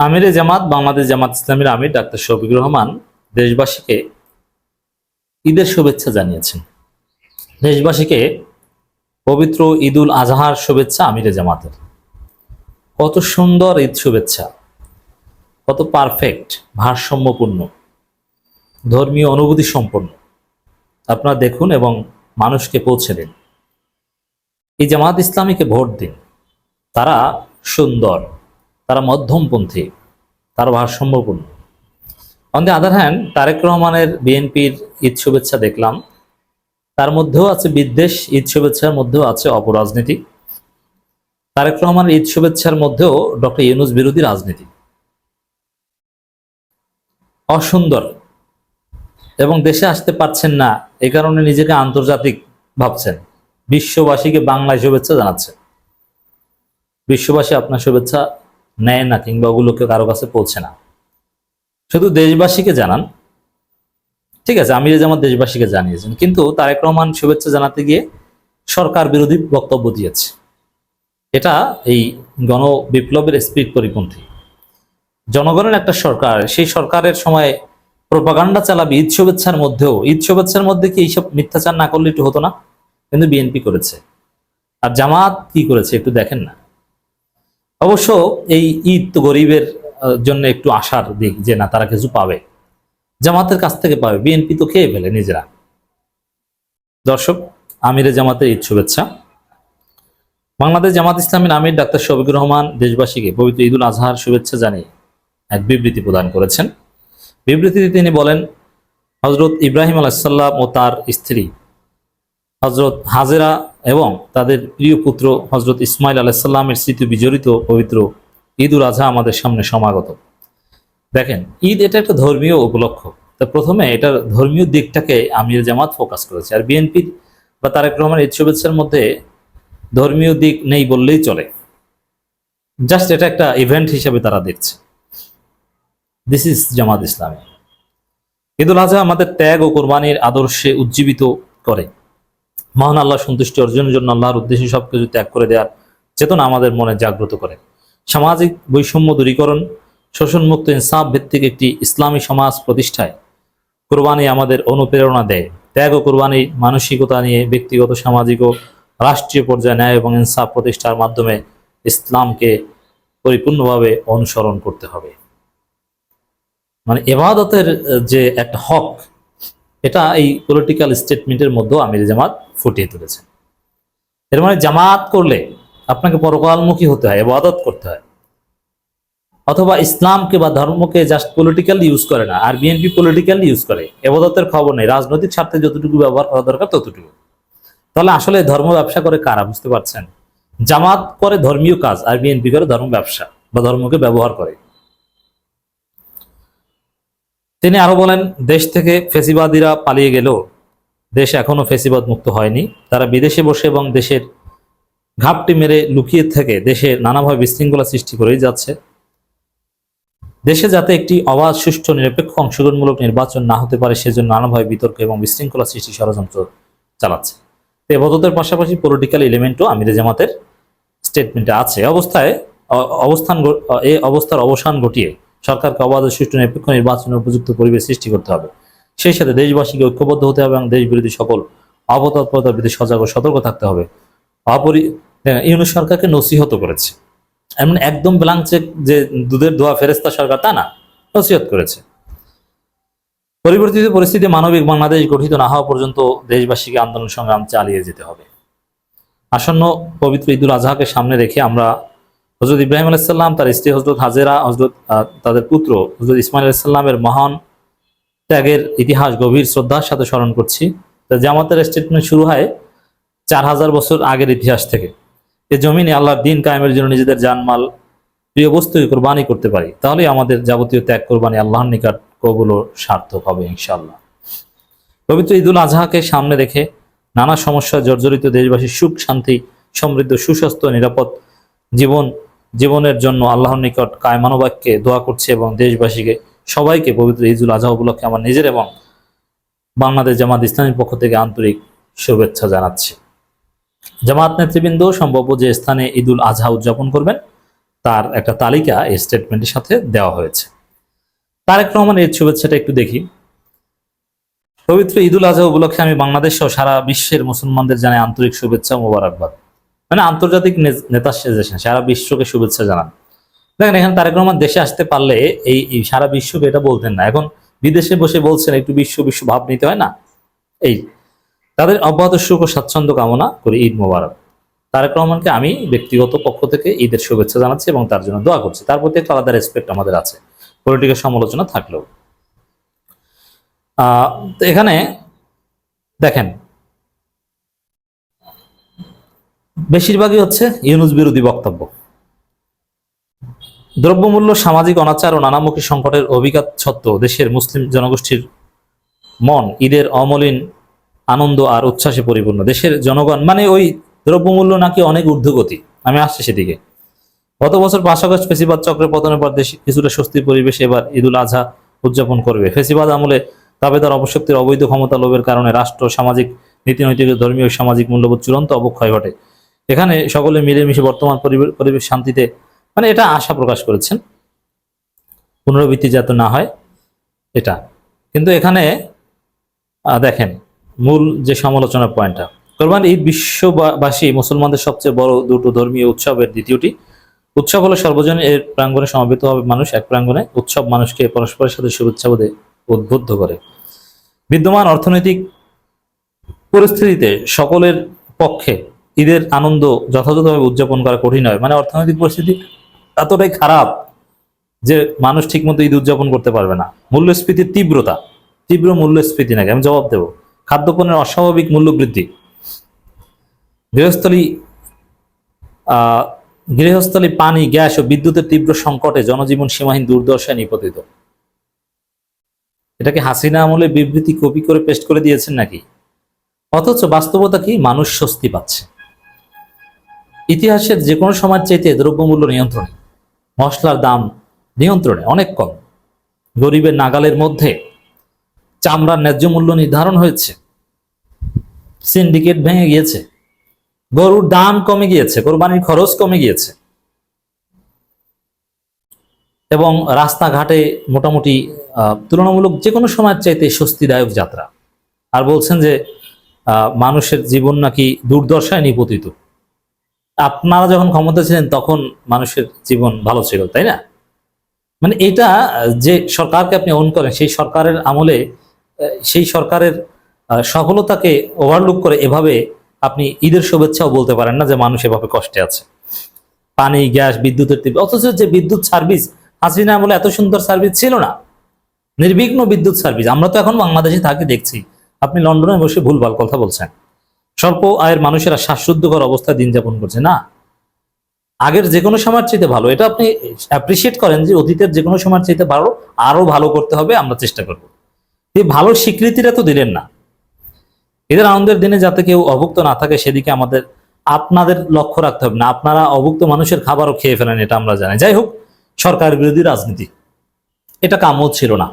আমিরে জামাত, বাংলাদেশ জামাত ইসলামীর আমির ডাক্তার শফিকুর রহমান দেশবাসীকে ঈদের শুভেচ্ছা জানিয়েছেন। দেশবাসীকে পবিত্র ঈদুল আজহার শুভেচ্ছা আমিরে জামাতের। কত সুন্দর ঈদ শুভেচ্ছা। কত পারফেক্ট ভারসাম্যপূর্ণ, ধর্মীয় অনুভূতি সম্পন্ন। আপনারা দেখুন এবং মানুষকে পৌঁছে দিন। এই জামাত ইসলামীকে ভোট দিন। তারা সুন্দর। তারা মধ্যমপন্থী, তারা ভারসাম্যপূর্ণ। On the other hand Tarique রহমানের বিএনপির ঈদ শুভেচ্ছা দেখলাম। তার মধ্যেও আছে বিদ্বেষ, ঈদ শুভেচ্ছার মধ্যেও আছে অপরাজনীতি। তারেক রহমানের ঈদ শুভেচ্ছার মধ্যেও ডক্টর ইউনুস বিরোধী রাজনীতি। অসুন্দর। এবং দেশে আসতে পারছেন না, এ কারণে নিজেকে আন্তর্জাতিক ভাবছেন। বিশ্ববাসীকে বাংলায় শুভেচ্ছা জানাচ্ছে বিশ্ববাসী আপনার শুভেচ্ছা নেয় না কিংবা ওগুলোকে কারও কাছে পৌঁছে না। শুধু দেশবাসীকে জানান। ঠিক আছে, আমির জামাত দেশবাসীকে জানিয়েছেন। কিন্তু তারেক রহমান শুভেচ্ছা জানাতে গিয়ে সরকার বিরোধী বক্তব্য দিয়েছে। এটা এই গণ বিপ্লবের স্পিড পরিপন্থী। জনগণের একটা সরকার, সেই সরকারের সময় প্রপাগান্ডা চালাবে, ঈদ শুভেচ্ছার মধ্যেও, ঈদ শুভেচ্ছার মধ্যে কি এইসব মিথ্যাচার না করলে একটু হতো না? কিন্তু বিএনপি করেছে। আর জামাত কি করেছে একটু দেখেন না। অবশ্য এই ঈদ তো গরিবের জন্য একটু আশার দিক যে না, তারা কিছু পাবে। জামাতের কাছ থেকে পাবে। বিএনপি তো খেয়ে ফেলে নিজেরা। দর্শক, আমিরে জামাতের ঈদ শুভেচ্ছা। বাংলাদেশ জামাত ইসলামের আমির ডাক্তার শফিকুর রহমান দেশবাসীকে পবিত্র ঈদুল আজহার শুভেচ্ছা জানিয়ে এক বিবৃতি প্রদান করেছেন। বিবৃতিতে তিনি বলেন হজরত ইব্রাহিম আলাইসাল্লাম ও তার স্ত্রী হজরত হাজেরা এবং তাদের প্রিয় পুত্র হজরত ইসমাইল আলাইসাল্লামের স্মৃতি বিজড়িত পবিত্র ঈদ উল আজহা আমাদের সামনে সমাগত। দেখেন, ঈদ এটা একটা ধর্মীয় উপলক্ষ। তা প্রথমে এটার ধর্মীয় দিকটাকে আমির জামাত ফোকাস করেছে। আর বিএনপির বা তারেক রহমান ঈদ শুভেচ্ছার মধ্যে ধর্মীয় দিক নেই বললেই চলে। জাস্ট এটা একটা ইভেন্ট হিসেবে তারা দেখছে। This is Jamaat Islami. ঈদুল আজহা আমাদের ত্যাগ ও কোরবানির আদর্শে উজ্জীবিত করে। মহান আল্লাহ সন্তুষ্টি অর্জনের জন্য আল্লাহর উদ্দেশ্যে সবকিছু ত্যাগ করে দেওয়ার চেতনা আমাদের মনে জাগ্রত করে। সামাজিক বৈষম্য দূরীকরণ, শোষণমুক্ত ইনসাফ ভিত্তিক একটি ইসলামী সমাজ প্রতিষ্ঠায় কোরবানি আমাদের অনুপ্রেরণা দেয়। ত্যাগ ও কোরবানি মানসিকতা নিয়ে ব্যক্তিগত, সামাজিক ও রাষ্ট্রীয় পর্যায়ে ন্যায় এবং ইনসাফ প্রতিষ্ঠার মাধ্যমে ইসলামকে পরিপূর্ণভাবে অনুসরণ করতে হবে। মানে এবাদতের যে একটা হক এটা এই পলিটিক্যাল স্টেটমেন্টের মধ্যেও আমির জামাত ফুটিয়ে তুলেছে। এর মানে জামাত করলে আপনাকে পরকালমুখী হতে হয় এবাদত করতে হয়। অথবা ইসলামকে বা ধর্মকে জাস্ট পলিটিক্যালি ইউজ করে না, আর বিএনপি পলিটিক্যালি ইউজ করে এবাদতের খবর নেই, রাজনৈতিক স্বার্থে যতটুকু ব্যবহার করা দরকার ততটুকু। তাহলে আসলে ধর্ম ব্যবসা করে কারা, বুঝতে পারছেন? জামাত করে ধর্মীয় কাজ, আর বিএনপি করে ধর্ম ব্যবসা, বা ধর্মকে ব্যবহার করে। তিনি আরও বলেন, দেশ থেকে ফেসিবাদীরা পালিয়ে গেলেও দেশ এখনও ফেসিবাদ মুক্ত হয়নি। তারা বিদেশে বসে এবং দেশের ঘাপটি মেরে লুকিয়ে থেকে দেশে নানাভাবে বিশৃঙ্খলা সৃষ্টি করেই যাচ্ছে। দেশে যাতে একটি অবাধ, সুষ্ঠু, নিরপেক্ষ, অংশগ্রহণমূলক নির্বাচন না হতে পারে, সেজন্য নানাভাবে বিতর্ক এবং বিশৃঙ্খলা সৃষ্টি ষড়যন্ত্র চালাচ্ছে। তো এবাদতের পাশাপাশি পলিটিক্যাল এলিমেন্টও আমিরে জামাতের স্টেটমেন্টে আছে। অবস্থায় অবস্থান এই অবস্থার অবসান ঘটিয়ে সরকারকে অবাধ সুষ্ঠু নিরপেক্ষ নির্বাচনের উপযুক্ত পরিবেশ সৃষ্টি করতে হবে। সেই সাথে দেশবাসীকে ঐক্যবদ্ধ হতে হবে এবং দেশ বিরোধী সকল অবতৎপরতার বিরুদ্ধে সজাগ ও সতর্ক থাকতে হবে। অপরি ইউনুস সরকারকে নসিহত করেছে। এমন একদম ব্লাঙ্ক চেক যে দুধের দোয়া ফেরেস্তা সরকার তা না, নসিহত করেছে। পরিবর্তিত পরিস্থিতি মানবিক বাংলাদেশ গঠিত না হওয়া পর্যন্ত দেশবাসীকে আন্দোলন সংগ্রাম চালিয়ে যেতে হবে। আসন্ন পবিত্র ঈদুল আজহাকে সামনে রেখে আমরা হজরত ইব্রাহিম আলাইসাল্লাম তার স্ত্রী হজরত হাজেরা হজরত তাদের পুত্র হজরত ইসমাইল আলাইসাল্লামের মহান ত্যাগের ইতিহাস, গভীর শ্রদ্ধার সাথে স্মরণ করছি। জামাতের স্টেটমেন্ট শুরু হয় চার হাজার বছর আগের ইতিহাস থেকে। এ জমিনে আল্লাহর দিন কায়েমের জন্য নিজেদের জানমাল, প্রিয় বস্তু কোরবানি করতে পারি। তাহলেই আমাদের যাবতীয় ত্যাগ কোরবানি আল্লাহর নিকট কবুল সার্থক হবে ইনশাআল্লাহ। পবিত্র ঈদুল আজহাকে সামনে রেখে নানা সমস্যা, জর্জরিত দেশবাসীর সুখ, শান্তি, সমৃদ্ধ, সুস্বাস্থ্য, নিরাপদ জীবন জীবনের জন্য আল্লাহর নিকট কায়মানবাক্যে দোয়া করছে এবং দেশবাসীকে সবাইকে পবিত্র ঈদুল আজহা উপলক্ষে আমার নিজের এবং বাংলাদেশ জামাত ইসলামীর পক্ষ থেকে আন্তরিক শুভেচ্ছা জানাচ্ছি। জামাত নেতৃবৃন্দ সম্ভাব্য যে স্থানে ঈদুল আজহা উদযাপন করবেন, তার একটা তালিকা এই স্টেটমেন্টের সাথে দেওয়া হয়েছে। তারেক রহমান এর শুভেচ্ছাটা একটু দেখি। পবিত্র ঈদুল আজহা উপলক্ষে আমি বাংলাদেশ সহ সারা বিশ্বের মুসলমানদের জানাই আন্তরিক শুভেচ্ছা মোবারকবাদ। মানে আন্তর্জাতিক নেতা সেজেছেন সারা বিশ্বকে শুভেচ্ছা জানান। দেখেন, এখানে তারেক রহমান দেশে আসতে পারলে এই সারা বিশ্বকে এটা বলতেন না। এখন বিদেশে বসে বলছেন, একটু বিশ্ব বিশ্ব ভাব নিতে হয় না? এই তাদের অব্যাহত সুখ ও স্বাচ্ছন্দ্য কামনা করি ঈদ মোবারক। তারেক রহমানকে আমি ব্যক্তিগত পক্ষ থেকে ঈদের শুভেচ্ছা জানাচ্ছি এবং তার জন্য দোয়া করছি। তার প্রতি একটা আলাদা রেসপেক্ট আমাদের আছে। পলিটিক্যাল সমালোচনা থাকলেও। এখানে দেখেন বেশিরভাগই হচ্ছে ইউনুস বিরোধী বক্তব্য। দ্রব্যমূল্য, সামাজিক অনাচার ও নানামুখী সংকটের অভিঘাত সত্ত্বেও দেশের মুসলিম জনগোষ্ঠীর মন ঈদের অমলিন আনন্দ আর উচ্ছ্বাসে পরিপূর্ণ। দেশের জনগণ মানে ওই দ্রব্যমূল্য নাকি অনেক ঊর্ধ্বগতি। আমি আসছি সেদিকে। গত বছর পাঁচ আগস্ট ফেসিবাদ চক্রের পতনের পর দেশ কিছুটা স্বস্তির পরিবেশে এবার ঈদুল আজহা উদযাপন করবে। ফেসিবাদ আমলে দাবেদার অপশক্তির অবৈধ ক্ষমতা লোভের কারণে রাষ্ট্র, সামাজিক নীতিনৈতিক, ধর্মীয় সামাজিক মূল্যবোধ চূড়ান্ত অবক্ষয় ঘটে। এখানে সকলে মিলেমিশে বর্তমান পরিবে- পরিবেশ শান্তিতে মানে এটা আশা প্রকাশ করেছেন। পুনরাবৃত্তি যাতে না হয় এটা। কিন্তু এখানে দেখেন, মূল যে সমালোচনা পয়েন্টটা। কোরবান ঈদ বিশ্ববাসী, মুসলমানদের সবচেয়ে বড় দুটো ধর্মীয় উৎসবের দ্বিতীয়টি। উৎসব হলো সর্বজনীন, এর প্রাঙ্গণে সমবেত হবে মানুষ। এক প্রাঙ্গণে উৎসব মানুষকে পরস্পরের সাথে শুভেচ্ছা বোধে উদ্বুদ্ধ করে। বিদ্যমান অর্থনৈতিক পরিস্থিতিতে সকলের পক্ষে ঈদের আনন্দ যথাযথভাবে উদযাপন করা কঠিন হয়। মানে অর্থনৈতিক পরিস্থিতি এতটাই খারাপ যে মানুষ ঠিকমতো ঈদ উদযাপন করতে পারবে না। মূল্যস্ফীতির তীব্রতা, তীব্র মূল্যস্ফীতি নাকি, আমি জবাব দেব। খাদ্যপণ্যের অস্বাভাবিক মূল্য বৃদ্ধি গৃহস্থলী গৃহস্থলী পানি, গ্যাস ও বিদ্যুতের তীব্র সংকটে জনজীবন সীমাহীন দুর্দশায় নিপতিত। এটাকে হাসিনা আমলে বিবৃতি কপি করে পেস্ট করে দিয়েছেন নাকি? অথচ বাস্তবতা কি? মানুষ স্বস্তি পাচ্ছে। ইতিহাসের যে কোনো সময় চাইতে দ্রব্যমূল্য নিয়ন্ত্রণে, মশলার দাম নিয়ন্ত্রণে অনেক কম। গরিবের নাগালের মধ্যে চামড়ার ন্যায্য মূল্য নির্ধারণ হয়েছে। সিন্ডিকেট ভেঙে গিয়েছে। গরুর দাম কমে গিয়েছে, কোরবানির খরচ কমে গিয়েছে। এবং রাস্তাঘাটে মোটামুটি তুলনামূলক যে কোনো সময়ের চাইতে স্বস্তিদায়ক যাত্রা। আর বলছেন যে মানুষের জীবন নাকি দুর্দশায় নিপতিত। আপনারা যখন ক্ষমতা ছিলেন, তখন মানুষের জীবন ভালো ছিল, তাই না? মানে এটা যে সরকারকে আপনি অন করেন, সেই সরকারের আমলে, সেই সরকারের সফলতাকে ওভারলুক করে এভাবে আপনি ঈদের শুভেচ্ছাও বলতে পারেন না যে মানুষ এভাবে কষ্টে আছে। পানি, গ্যাস, বিদ্যুতের তীব্র, অথচ যে বিদ্যুৎ সার্ভিস হাসিনা আমলে এত সুন্দর সার্ভিস ছিল না। নির্বিঘ্ন বিদ্যুৎ সার্ভিস আমরা তো এখন বাংলাদেশে থাকি, দেখছি। আপনি লন্ডনে বসে ভুলভাল কথা বলছেন। স্বল্প আয়ের মানুষেরা শ্বাসরুদ্ধকর অবস্থায় দিন যাপন করছে, না? আগের যে কোনো সময়ের চাইতে ভালো। এটা আপনি অ্যাপ্রিসিয়েট করেন যে অতীতের যে কোনো সময়ের চাইতে ভালো আরও ভালো করতে হবে, আমরা চেষ্টা করব। এই ভালো স্বীকৃতিটা তো দিলেন না। এদের আনন্দের দিনে যাতে কেউ অভুক্ত না থাকে, সেদিকে আমাদের, আপনাদের লক্ষ্য রাখতে হবে না। আপনারা অভুক্ত মানুষের খাবারও খেয়ে ফেলেন, এটা আমরা জানি। যাই হোক, সরকার বিরোধী রাজনীতি। এটা কাম্য ছিল না।